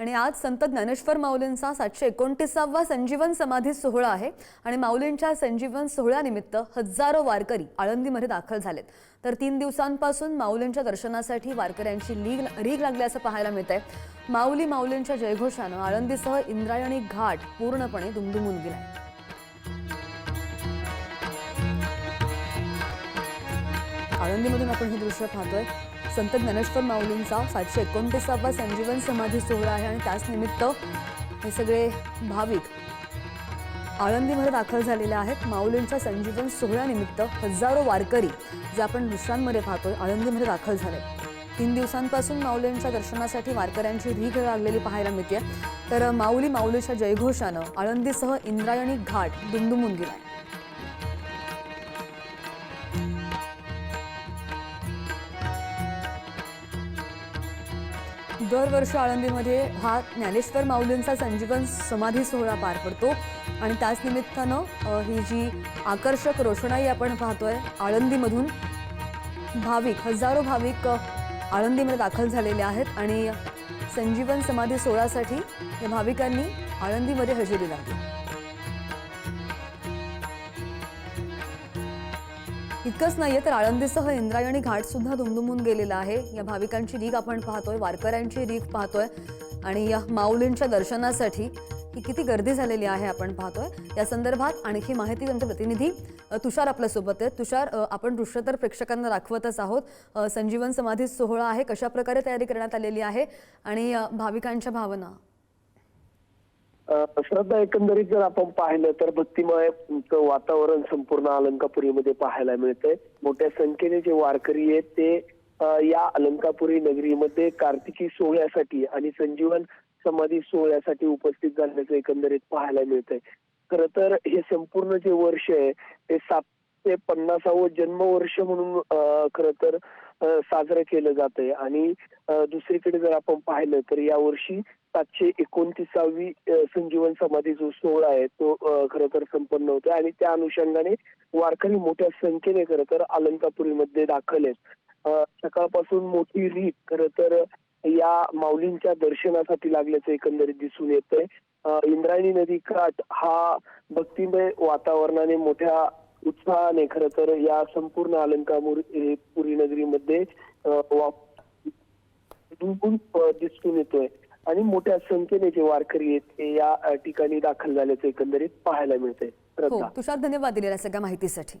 आणि आज संत ज्ञानेश्वर माऊलींचा सातशे एकोणतीसावा संजीवन समाधी सोहळा आहे. आणि माऊलींच्या संजीवन सोहळ्यानिमित्त हजारो वारकरी आळंदीमध्ये दाखल झालेत. तर तीन दिवसांपासून माऊलींच्या दर्शनासाठी वारकऱ्यांची लीग रीग लागल्याचं पाहायला मिळत आहे माऊली माऊलींच्या जयघोषानं आळंदीसह इंद्रायणी घाट पूर्णपणे दुमदुमून गेलाय. आळंदीमधून आपण हे दृश्य पाहतोय. संत ज्ञानेश्वर माऊलींचा सातशे एकोणतीसावा संजीवन समाधी सोहळा आहे आणि त्याच निमित्त हे सगळे भाविक आळंदीमध्ये दाखल झालेले आहेत. माऊलींच्या संजीवन सोहळ्यानिमित्त हजारो वारकरी जे आपण दृश्यांमध्ये पाहतोय आळंदीमध्ये दाखल झाले. तीन दिवसांपासून माऊलींच्या दर्शनासाठी वारकऱ्यांची रीघ लागलेली पाहायला मिळते तर माऊली माऊलीच्या जयघोषानं आळंदीसह इंद्रायणी घाट दुमदुमून गेलाय. दरवर्षी आळंदीमध्ये हा ज्ञानेश्वर माऊलींचा संजीवन समाधी सोहळा पार पडतो. आणि त्याच निमित्तानं ही जी आकर्षक रोषणाई आपण पाहतोय आळंदीमधून भाविक हजारो भाविक आळंदीमध्ये दाखल झालेले आहेत. आणि संजीवन समाधी सोहळ्यासाठी या भाविकांनी आळंदीमध्ये हजेरी लावली. इतकंच नाहीये तर आळंदीसह इंद्रायणी घाट सुद्धा दुमदुमून गेलेला आहे. या भाविकांची रीग आपण पाहतोय वारकऱ्यांची रीग पाहतोय आणि या माऊलींच्या दर्शनासाठी ही किती गर्दी झालेली आहे आपण पाहतोय. या संदर्भात आणखी माहिती आमचे प्रतिनिधी तुषार आपल्यासोबत आहेत. तुषार आपण दृश्य तर प्रेक्षकांना दाखवतच आहोत. संजीवन समाधी सोहळा आहे कशा प्रकारे तयारी करण्यात आलेली आहे आणि भाविकांच्या भावना? श्रद्धा एकंदरीत जर आपण पाहिलं तर भक्तिमय वातावरण संपूर्ण अलंकापुरीमध्ये पाहायला मिळतंय. मोठ्या संख्येने जे वारकरी आहेत ते या अलंकापुरी नगरीमध्ये कार्तिकी सोहळ्यासाठी आणि संजीवन समाधी सोहळ्यासाठी उपस्थित झाल्याचं एकंदरीत पाहायला मिळतंय. खर तर हे संपूर्ण जे वर्ष आहे ते सात ते पन्नासावं जन्मवर्ष म्हणून खर तर साजरं केलं जात आहे आणि दुसरीकडे जर आपण पाहिलं तर यावर्षी सातशे एकोणतीसावी संजीवन समाधी जो सोहळा आहे तो खरं तर संपन्न होतोय. आणि त्या अनुषंगाने वारकरी मोठ्या संख्येने खरं तर अलंकापुरीमध्ये दाखल आहेत. सकाळपासून मोठी रीत खरं तर या माऊलींच्या दर्शनासाठी लागल्याचं एकंदरीत दिसून येतंय. इंद्रायणी नदी काठ हा भक्तिमय वातावरणाने मोठ्या उत्साहाने खरं तर या संपूर्ण अलंकापुरी पुरी नगरीमध्ये दिसून येतोय. आणि मोठ्या संख्येने जे वारकरी आहेत ते या ठिकाणी दाखल झाल्याचं एकंदरीत पाहायला मिळतंय. हो तुषार धन्यवाद दिलेल्या सगळ्या माहितीसाठी.